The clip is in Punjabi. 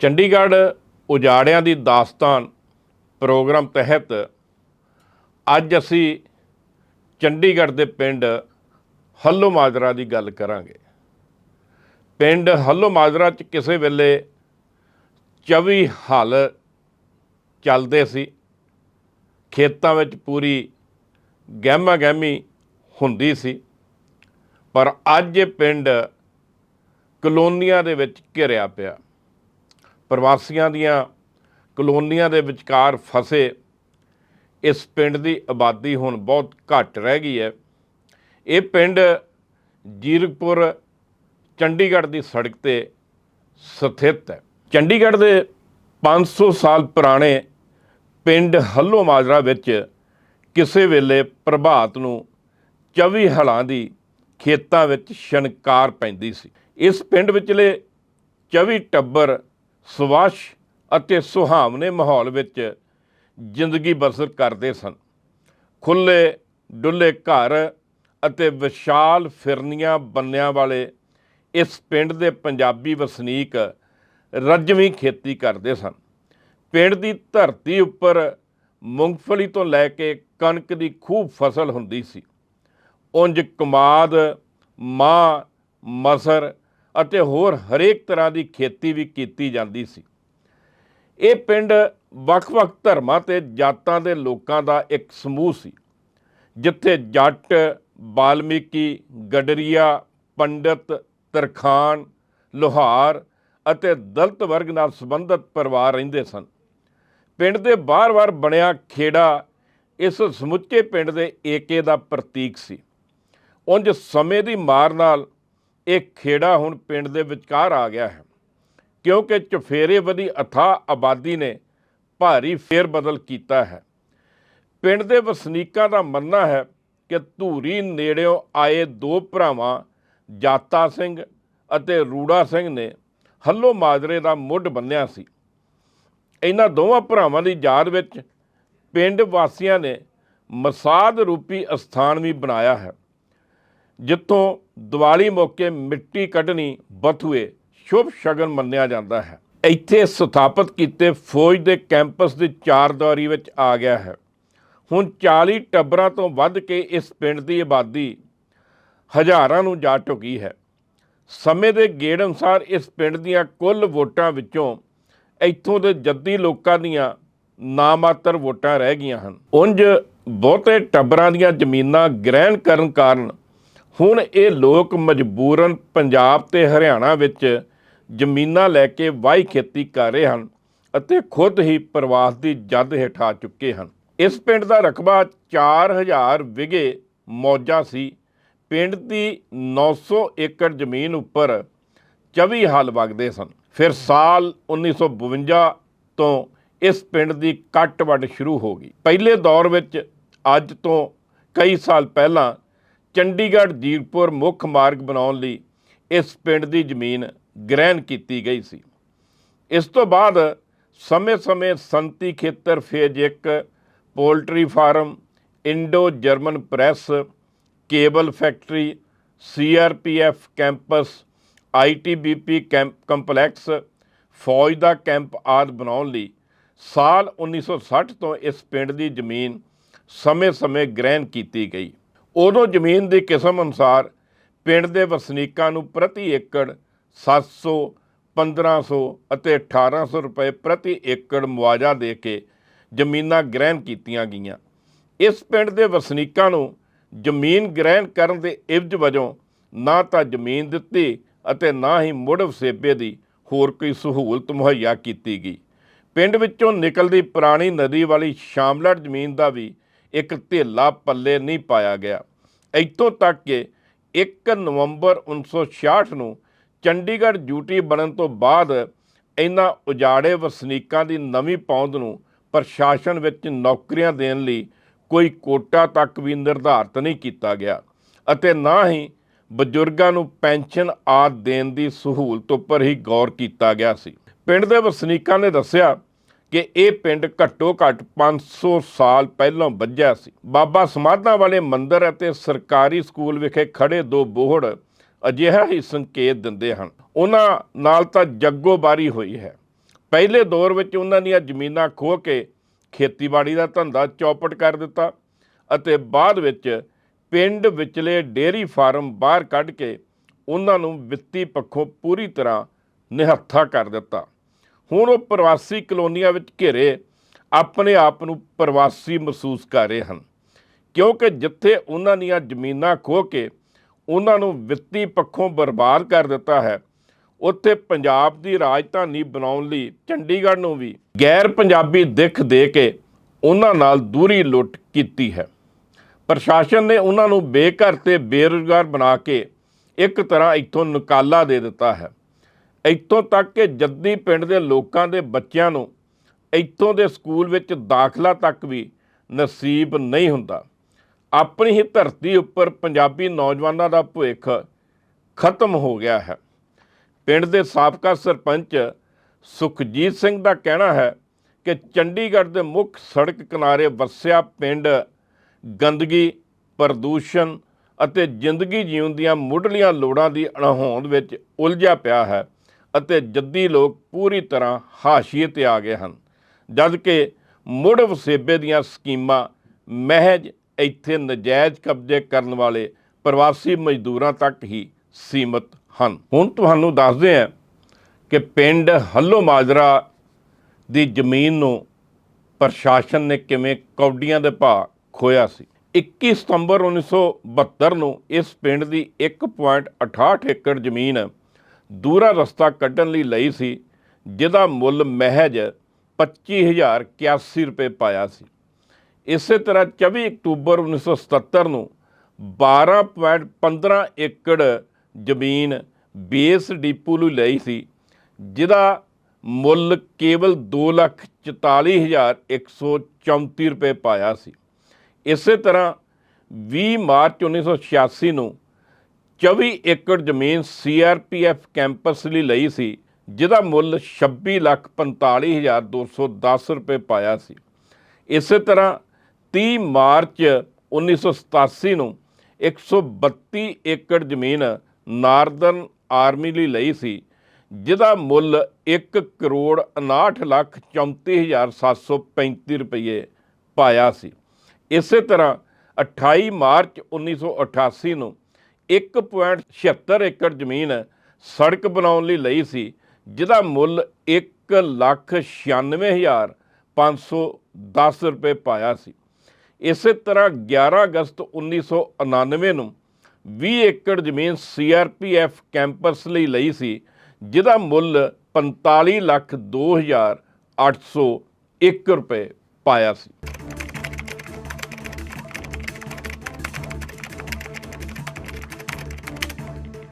ਚੰਡੀਗੜ੍ਹ ਉਜਾੜਿਆਂ ਦੀ ਦਾਸਤਾਨ ਪ੍ਰੋਗਰਾਮ ਤਹਿਤ ਅੱਜ ਅਸੀਂ ਚੰਡੀਗੜ੍ਹ ਦੇ ਪਿੰਡ ਹੱਲੋ ਮਾਜਰਾ ਦੀ ਗੱਲ ਕਰਾਂਗੇ। ਪਿੰਡ ਹੱਲੋ ਮਾਜਰਾ ਚ ਕਿਸੇ ਵੇਲੇ 24 ਹਲ ਚੱਲਦੇ ਸੀ। ਖੇਤਾਂ ਵਿੱਚ ਪੂਰੀ ਗਹਿਮਾ ਗਹਿਮੀ ਹੁੰਦੀ ਸੀ। ਪਰ ਅੱਜ ਇਹ ਪਿੰਡ ਕਲੋਨੀਆਂ ਦੇ ਵਿੱਚ ਘਿਰਿਆ ਪਿਆ। ਪ੍ਰਵਾਸੀਆਂ ਦੀਆਂ ਕਲੋਨੀਆਂ ਦੇ ਵਿਚਕਾਰ ਫਸੇ, ਇਸ ਪਿੰਡ ਦੀ ਆਬਾਦੀ ਹੁਣ ਬਹੁਤ ਘੱਟ ਰਹਿ ਗਈ ਹੈ। ਇਹ ਪਿੰਡ ਜੀਰਕਪੁਰ, ਚੰਡੀਗੜ੍ਹ ਦੀ ਸੜਕ ਤੇ ਸਥਿਤ ਹੈ। ਚੰਡੀਗੜ੍ਹ ਦੇ 500 ਸਾਲ ਪੁਰਾਣੇ ਪਿੰਡ ਹੱਲੋ ਮਾਜਰਾ ਵਿੱਚ ਕਿਸੇ ਵੇਲੇ ਪ੍ਰਭਾਤ ਨੂੰ 24 ਹਲਾਂ ਦੀ ਖੇਤਾਂ ਵਿੱਚ ਛਣਕਾਰ ਪੈਂਦੀ ਸੀ। ਇਸ ਪਿੰਡ ਵਿਚਲੇ 24 ਟੱਬਰ ਸਵਾਸ਼ ਅਤੇ ਸੁਹਾਵਣੇ ਮਾਹੌਲ ਵਿੱਚ ਜ਼ਿੰਦਗੀ ਬਸਰ ਕਰਦੇ ਸਨ। ਖੁੱਲੇ ਡੁੱਲੇ ਘਰ ਅਤੇ ਵਿਸ਼ਾਲ ਫਿਰਨੀਆਂ ਬੰਨਿਆਂ ਵਾਲੇ ਇਸ ਪਿੰਡ ਦੇ ਪੰਜਾਬੀ ਵਸਨੀਕ ਰਜਵੀਂ ਖੇਤੀ ਕਰਦੇ ਸਨ। ਪਿੰਡ ਦੀ ਧਰਤੀ ਉੱਪਰ ਮੂੰਗਫਲੀ ਤੋਂ ਲੈ ਕੇ ਕਣਕ ਦੀ ਖੂਬ ਫਸਲ ਹੁੰਦੀ ਸੀ। ਉਂਝ ਕਮਾਦ, ਮਾਂ, ਮਸਰ ਅਤੇ ਹੋਰ ਹਰੇਕ ਤਰ੍ਹਾਂ ਦੀ ਖੇਤੀ ਵੀ ਕੀਤੀ ਜਾਂਦੀ ਸੀ। ਇਹ ਪਿੰਡ ਵੱਖ-ਵੱਖ ਧਰਮਾਂ ਤੇ ਜਾਤਾਂ ਦੇ ਲੋਕਾਂ ਦਾ ਇੱਕ ਸਮੂਹ ਸੀ, ਜਿੱਥੇ ਜੱਟ, ਬਾਲਮੀਕੀ, ਗਡਰੀਆ, ਪੰਡਤ ਤਰਖਾਨ ਲੋਹਾਰ ਅਤੇ ਦਲਤ ਵਰਗ ਨਾਲ ਸੰਬੰਧਿਤ ਪਰਿਵਾਰ ਰਹਿੰਦੇ ਸਨ। ਪਿੰਡ ਦੇ ਬਾਰ-ਬਾਰ ਬਣਿਆ ਖੇੜਾ ਇਸ ਸਮੁੱਚੇ ਪਿੰਡ ਦੇ ਏਕੇ ਦਾ ਪ੍ਰਤੀਕ ਸੀ। ਉਂਝ ਸਮੇਂ ਦੀ ਮਾਰ ਨਾਲ ਇਹ ਖੇੜਾ ਹੁਣ ਪਿੰਡ ਦੇ ਵਿਚਕਾਰ ਆ ਗਿਆ ਹੈ। ਕਿਉਂਕਿ ਚਫੇਰੇ ਵਧੀ ਅਥਾ ਆਬਾਦੀ ਨੇ ਭਾਰੀ ਫੇਰ ਬਦਲ ਕੀਤਾ ਹੈ। ਪਿੰਡ ਦੇ ਵਸਨੀਕਾਂ ਦਾ ਮੰਨਣਾ ਹੈ ਕਿ ਧੂਰੀ ਨੇੜਿਓਂ ਆਏ ਦੋ ਭਰਾਵਾਂ, ਜਾਤਾ ਸਿੰਘ ਅਤੇ ਰੂੜਾ ਸਿੰਘ ਨੇ ਹੱਲੋ ਮਾਜਰੇ ਦਾ ਮੁੱਢ ਬੰਨਿਆ ਸੀ। ਇਹਨਾਂ ਦੋਵਾਂ ਭਰਾਵਾਂ ਦੀ ਯਾਦ ਵਿੱਚ ਪਿੰਡ ਵਾਸੀਆਂ ਨੇ ਮਸਾਦ ਰੂਪੀ ਅਸਥਾਨ ਵੀ ਬਣਾਇਆ ਹੈ। ਜਿੱਥੋਂ ਦੀਵਾਲੀ ਮੌਕੇ ਮਿੱਟੀ ਕੱਢਣੀ ਬਥੂਏ ਸ਼ੁਭ ਸ਼ਗਨ ਮੰਨਿਆ ਜਾਂਦਾ ਹੈ। ਇੱਥੇ ਸਥਾਪਿਤ ਕੀਤੇ ਫੌਜ ਦੇ ਕੈਂਪਸ ਦੀ ਚਾਰਦੁਆਰੀ ਵਿੱਚ ਆ ਗਿਆ ਹੈ। ਹੁਣ 40 ਟੱਬਰਾਂ ਤੋਂ ਵੱਧ ਕੇ ਇਸ ਪਿੰਡ ਦੀ ਆਬਾਦੀ ਹਜ਼ਾਰਾਂ ਨੂੰ ਜਾ ਟੁਕੀ ਹੈ। ਸਮੇਂ ਦੇ ਗੇੜ ਅਨੁਸਾਰ ਇਸ ਪਿੰਡ ਦੀਆਂ ਕੁੱਲ ਵੋਟਾਂ ਵਿੱਚੋਂ ਇੱਥੋਂ ਦੇ ਜੱਦੀ ਲੋਕਾਂ ਦੀਆਂ ਨਾਮਾਤਰ ਵੋਟਾਂ ਰਹਿ ਗਈਆਂ ਹਨ। ਉਂਝ ਬਹੁਤੇ ਟੱਬਰਾਂ ਦੀਆਂ ਜ਼ਮੀਨਾਂ ਗ੍ਰਹਿਣ ਕਰਨ ਕਾਰਨ ਹੁਣ ਇਹ ਲੋਕ ਮਜਬੂਰਨ ਪੰਜਾਬ ਤੇ ਹਰਿਆਣਾ ਵਿੱਚ ਜ਼ਮੀਨਾਂ ਲੈ ਕੇ ਵਾਹੀ ਖੇਤੀ ਕਰ ਰਹੇ ਹਨ ਅਤੇ ਖੁਦ ਹੀ ਪ੍ਰਵਾਸ ਦੀ ਜਦ ਹੇਠਾ ਚੁੱਕੇ ਹਨ। ਇਸ ਪਿੰਡ ਦਾ ਰਕਬਾ 4000 ਵਿਗੇ ਮੌਜਾ ਸੀ। ਪਿੰਡ ਦੀ 900 ਏਕੜ ਜ਼ਮੀਨ ਉੱਪਰ 24 ਹਲ ਵਗਦੇ ਸਨ। ਫਿਰ ਸਾਲ 1952 ਤੋਂ ਇਸ ਪਿੰਡ ਦੀ ਕੱਟ ਵੱਢ ਸ਼ੁਰੂ ਹੋ ਗਈ। ਪਹਿਲੇ ਦੌਰ ਵਿੱਚ ਅੱਜ ਤੋਂ ਕਈ ਸਾਲ ਪਹਿਲਾਂ ਚੰਡੀਗੜ੍ਹ ਜੀਰਪੁਰ ਮੁੱਖ ਮਾਰਗ ਬਣਾਉਣ ਲਈ ਇਸ ਪਿੰਡ ਦੀ ਜ਼ਮੀਨ ਗ੍ਰਹਿਣ ਕੀਤੀ ਗਈ ਸੀ। ਇਸ ਤੋਂ ਬਾਅਦ ਸਮੇਂ-ਸਮੇਂ ਸੰਤੀ ਖੇਤਰ phase 1 poultry farm, Indo German press, cable factory, CRPF campus, ITBP camp complex, ਫੌਜ ਦਾ ਕੈਂਪ ਆਦਿ ਬਣਾਉਣ ਲਈ ਸਾਲ 1960 ਤੋਂ ਇਸ ਪਿੰਡ ਦੀ ਜ਼ਮੀਨ ਸਮੇਂ-ਸਮੇਂ ਗ੍ਰਹਿਣ ਕੀਤੀ ਗਈ। ਉਦੋਂ ਜ਼ਮੀਨ ਦੀ ਕਿਸਮ ਅਨੁਸਾਰ ਪਿੰਡ ਦੇ ਵਸਨੀਕਾਂ ਨੂੰ ਪ੍ਰਤੀ ਏਕੜ 700 1500 ਅਤੇ 1800 ਰੁਪਏ ਪ੍ਰਤੀ ਏਕੜ ਮੁਆਵਜ਼ਾ ਦੇ ਕੇ ਜ਼ਮੀਨਾਂ ਗ੍ਰਹਿਣ ਕੀਤੀਆਂ ਗਈਆਂ। ਇਸ ਪਿੰਡ ਦੇ ਵਸਨੀਕਾਂ ਨੂੰ ਜ਼ਮੀਨ ਗ੍ਰਹਿਣ ਕਰਨ ਦੇ ਇਵਜ ਵਜੋਂ ਨਾ ਤਾਂ ਜ਼ਮੀਨ ਦਿੱਤੀ ਅਤੇ ਨਾ ਹੀ ਮੁੜ ਵਸੇਬੇ ਦੀ ਹੋਰ ਕੋਈ ਸਹੂਲਤ ਮੁਹੱਈਆ ਕੀਤੀ ਗਈ। ਪਿੰਡ ਵਿੱਚੋਂ ਨਿਕਲਦੀ ਪੁਰਾਣੀ ਨਦੀ ਵਾਲੀ ਸ਼ਾਮਲੜ ਜ਼ਮੀਨ ਦਾ ਵੀ ਇੱਕ ਧੇਲਾ ਪੱਲੇ ਨਹੀਂ ਪਾਇਆ ਗਿਆ। ਇੱਥੋਂ ਤੱਕ ਕਿ 1 ਨਵੰਬਰ 1966 ਨੂੰ ਚੰਡੀਗੜ੍ਹ ਡਿਊਟੀ ਬਣਨ ਤੋਂ ਬਾਅਦ ਇਹਨਾਂ ਉਜਾੜੇ ਵਸਨੀਕਾਂ ਦੀ ਨਵੀਂ ਪੌਂਦ ਨੂੰ ਪ੍ਰਸ਼ਾਸਨ ਵਿੱਚ ਨੌਕਰੀਆਂ ਦੇਣ ਲਈ ਕੋਈ ਕੋਟਾ ਤੱਕ ਵੀ ਨਿਰਧਾਰਤ ਨਹੀਂ ਕੀਤਾ ਗਿਆ ਅਤੇ ਨਾ ਹੀ ਬਜ਼ੁਰਗਾਂ ਨੂੰ ਪੈਨਸ਼ਨ ਆਦ ਦੇਣ ਦੀ ਸਹੂਲਤ ਉੱਪਰ ਹੀ ਗੌਰ ਕੀਤਾ ਗਿਆ ਸੀ। ਪਿੰਡ ਦੇ ਵਸਨੀਕਾਂ ਨੇ ਦੱਸਿਆ ਕਿ ਇਹ ਪਿੰਡ ਘੱਟੋ ਘੱਟ 500 ਸਾਲ ਪਹਿਲਾਂ ਵੱਜਿਆ ਸੀ। ਬਾਬਾ ਸਮਾਧਾਂ ਵਾਲੇ ਮੰਦਿਰ ਅਤੇ ਸਰਕਾਰੀ ਸਕੂਲ ਵਿਖੇ ਖੜੇ ਦੋ ਬੋਹੜ ਅਜਿਹਾ ਹੀ ਸੰਕੇਤ ਦਿੰਦੇ ਹਨ। ਉਹਨਾਂ ਨਾਲ ਤਾਂ ਜੱਗੋਬਾਰੀ ਹੋਈ ਹੈ। ਪਹਿਲੇ ਦੌਰ ਵਿੱਚ ਉਹਨਾਂ ਦੀਆਂ ਜ਼ਮੀਨਾਂ ਖੋਹ ਕੇ ਖੇਤੀਬਾੜੀ ਦਾ ਧੰਦਾ ਚੌਪਟ ਕਰ ਦਿੱਤਾ ਅਤੇ ਬਾਅਦ ਵਿੱਚ ਪਿੰਡ ਵਿਚਲੇ ਡੇਅਰੀ ਫਾਰਮ ਬਾਹਰ ਕੱਢ ਕੇ ਉਹਨਾਂ ਨੂੰ ਵਿੱਤੀ ਪੱਖੋਂ ਪੂਰੀ ਤਰ੍ਹਾਂ ਨਿਹੱਥਾ ਕਰ ਦਿੱਤਾ। ਹੁਣ ਉਹ ਪ੍ਰਵਾਸੀ ਕਲੋਨੀਆਂ ਵਿੱਚ ਘਿਰੇ ਆਪਣੇ ਆਪ ਨੂੰ ਪ੍ਰਵਾਸੀ ਮਹਿਸੂਸ ਕਰ ਰਹੇ ਹਨ। ਕਿਉਂਕਿ ਜਿੱਥੇ ਉਹਨਾਂ ਦੀਆਂ ਜ਼ਮੀਨਾਂ ਖੋਹ ਕੇ ਉਹਨਾਂ ਨੂੰ ਵਿੱਤੀ ਪੱਖੋਂ ਬਰਬਾਦ ਕਰ ਦਿੱਤਾ ਹੈ, ਉੱਥੇ ਪੰਜਾਬ ਦੀ ਰਾਜਧਾਨੀ ਬਣਾਉਣ ਲਈ ਚੰਡੀਗੜ੍ਹ ਨੂੰ ਵੀ ਗੈਰ ਪੰਜਾਬੀ ਦਿੱਖ ਦੇ ਕੇ ਉਹਨਾਂ ਨਾਲ ਦੂਰੀ ਲੁੱਟ ਕੀਤੀ ਹੈ। ਪ੍ਰਸ਼ਾਸਨ ਨੇ ਉਹਨਾਂ ਨੂੰ ਬੇਘਰ ਤੇ ਬੇਰੁਜ਼ਗਾਰ ਬਣਾ ਕੇ ਇੱਕ ਤਰ੍ਹਾਂ ਇੱਥੋਂ ਨਿਕਾਲਾ ਦੇ ਦਿੱਤਾ ਹੈ। ਇੱਥੋਂ ਤੱਕ ਕਿ ਜੱਦੀ ਪਿੰਡ ਦੇ ਲੋਕਾਂ ਦੇ ਬੱਚਿਆਂ ਨੂੰ ਇੱਥੋਂ ਦੇ ਸਕੂਲ ਵਿੱਚ ਦਾਖਲਾ ਤੱਕ ਵੀ ਨਸੀਬ ਨਹੀਂ ਹੁੰਦਾ। ਆਪਣੀ ਹੀ ਧਰਤੀ ਉੱਪਰ ਪੰਜਾਬੀ ਨੌਜਵਾਨਾਂ ਦਾ ਭਵਿੱਖ ਖਤਮ ਹੋ ਗਿਆ ਹੈ। ਪਿੰਡ ਦੇ ਸਾਬਕਾ ਸਰਪੰਚ ਸੁਖਜੀਤ ਸਿੰਘ ਦਾ ਕਹਿਣਾ ਹੈ ਕਿ ਚੰਡੀਗੜ੍ਹ ਦੇ ਮੁੱਖ ਸੜਕ ਕਿਨਾਰੇ ਵਸਿਆ ਪਿੰਡ ਗੰਦਗੀ, ਪ੍ਰਦੂਸ਼ਣ ਅਤੇ ਜ਼ਿੰਦਗੀ ਜੀਉਣ ਦੀਆਂ ਮੁੱਢਲੀਆਂ ਲੋੜਾਂ ਦੀ ਅਣਹੋਂਦ ਵਿੱਚ ਉਲਝਿਆ ਪਿਆ ਹੈ। ਅਤੇ ਜੱਦੀ ਲੋਕ ਪੂਰੀ ਤਰ੍ਹਾਂ ਹਾਸ਼ੀਏ ਤੇ ਆ ਗਏ ਹਨ। ਜਦ ਕਿ ਮੁੜ ਵਸੇਬੇ ਦੀਆਂ ਸਕੀਮਾਂ ਮਹਿਜ ਇੱਥੇ ਨਜਾਇਜ਼ ਕਬਜ਼ੇ ਕਰਨ ਵਾਲੇ ਪ੍ਰਵਾਸੀ ਮਜ਼ਦੂਰਾਂ ਤੱਕ ਹੀ ਸੀਮਤ ਹਨ। ਹੁਣ ਤੁਹਾਨੂੰ ਦੱਸਦੇ ਹਾਂ ਕਿ ਪਿੰਡ ਹੱਲੋ ਮਾਜਰਾ ਦੀ ਜ਼ਮੀਨ ਨੂੰ ਪ੍ਰਸ਼ਾਸਨ ਨੇ ਕਿਵੇਂ ਕੌਡੀਆਂ ਦੇ ਭਾਅ ਖੋਇਆ ਸੀ। 21 ਸਤੰਬਰ 1972 ਨੂੰ ਇਸ ਪਿੰਡ ਦੀ 1.68 ਏਕੜ ਜ਼ਮੀਨ ਦੂਰਾ ਰਸਤਾ ਕੱਢਣ ਲਈ ਲਈ ਸੀ, ਜਿਹਦਾ ਮੁੱਲ ਮਹਿਜ 25081 ਰੁਪਏ ਪਾਇਆ ਸੀ। ਇਸੇ ਤਰ੍ਹਾਂ 24 ਅਕਤੂਬਰ 1977 ਨੂੰ 12.15 ਏਕੜ ਜ਼ਮੀਨ ਬੇਸ ਡੀਪੂ ਲਈ ਲਈ ਸੀ, ਜਿਹਦਾ ਮੁੱਲ ਕੇਵਲ 244134 ਰੁਪਏ ਪਾਇਆ ਸੀ। ਇਸੇ ਤਰ੍ਹਾਂ 20 ਮਾਰਚ 1986 ਨੂੰ 24 ਏਕੜ ਜ਼ਮੀਨ ਸੀਆਰਪੀਐਫ ਕੈਂਪਸ ਲਈ ਲਈ ਸੀ ਜਿਹਦਾ ਮੁੱਲ 26,45,210 ਰੁਪਏ ਪਾਇਆ ਸੀ। ਇਸੇ ਤਰ੍ਹਾਂ 30 ਮਾਰਚ 1987 ਨੂੰ 132 ਏਕੜ ਜ਼ਮੀਨ ਨਾਰਦਰਨ ਆਰਮੀ ਲਈ ਲਈ ਸੀ ਜਿਹਦਾ ਮੁੱਲ 1 ਕਰੋੜ 59 ਲੱਖ 34735 ਰੁਪਏ ਪਾਇਆ ਸੀ। ਇਸੇ ਤਰ੍ਹਾਂ 28 ਮਾਰਚ 1988 ਨੂੰ 1.76 ਏਕੜ ਜ਼ਮੀਨ ਸੜਕ ਬਣਾਉਣ ਲਈ ਲਈ ਸੀ ਜਿਹਦਾ ਮੁੱਲ 1,96,510 ਰੁਪਏ ਪਾਇਆ ਸੀ। ਇਸੇ ਤਰ੍ਹਾਂ 11 ਅਗਸਤ 1999 ਨੂੰ 20 ਏਕੜ ਜ਼ਮੀਨ ਸੀਆਰਪੀਐਫ ਕੈਂਪਸ ਲਈ ਲਈ ਸੀ ਜਿਹਦਾ ਮੁੱਲ 45 ਲੱਖ 2801 ਰੁਪਏ ਪਾਇਆ ਸੀ।